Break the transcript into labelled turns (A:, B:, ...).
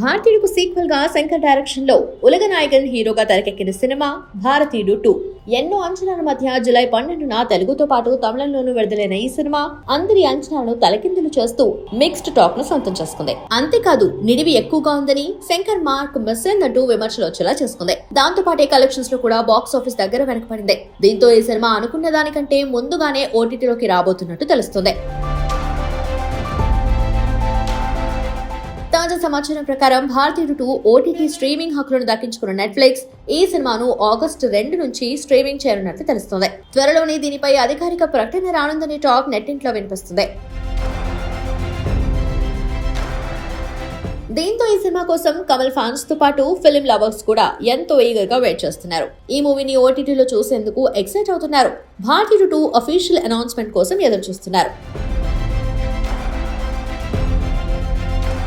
A: భారతీయుడుకు సీక్వెల్గా శంకర్ డైరెక్షన్లో ఉలగ నాయకన్ హీరోగా తెరకెక్కిన సినిమా భారతీయుడు టూ ఎన్నో అంచనాల మధ్య జులై పన్నెండున తెలుగుతో పాటు తమిళంలోనూ విడుదలైన ఈ సినిమా అందరి అంచనాలను తలకిందులు చేస్తూ మిక్స్డ్ టాక్ను సొంతం చేసుకుంది. అంతేకాదు నిడివి ఎక్కువగా ఉందని శంకర్ మార్క్ మిస్ అయిందంటూ విమర్శలు వచ్చేలా చేసుకుంది. దాంతో పాటే కలెక్షన్స్లో కూడా బాక్స్ ఆఫీస్ దగ్గర వెనకపడింది దీంతో ఈ సినిమా అనుకున్న దానికంటే ముందుగానే ఓటీటీలోకి రాబోతున్నట్టు తెలుస్తుంది. తాజా సమాచారం ప్రకారం భారతీయుడు టూ ఓటీటీ స్ట్రీమింగ్ హక్కులను దక్కించుకున్న నెట్ఫ్లిక్స్ ఈ సినిమాను ఆగస్టు రెండు నుంచి స్ట్రీమింగ్ చేయనున్నట్లు తెలుస్తుంది. త్వరలోనే దీనిపై అధికారిక ప్రకటన రానుందనే టాక్ నెట్టింట్లో వినిపిస్తుంది. దీంతో ఈ సినిమా కోసం కమల్ ఫ్యాన్స్తో పాటు ఫిలిం లవర్స్ కూడా ఎంతో ఈగర్గా వెయిట్ చేస్తున్నారు. ఈ మూవీని ఓటీటీలో చూసేందుకు ఎక్సైట్ అవుతున్నారు. భారతీయుడు టూ అఫీషియల్ అనౌన్స్మెంట్ కోసం ఎదురు చూస్తున్నారు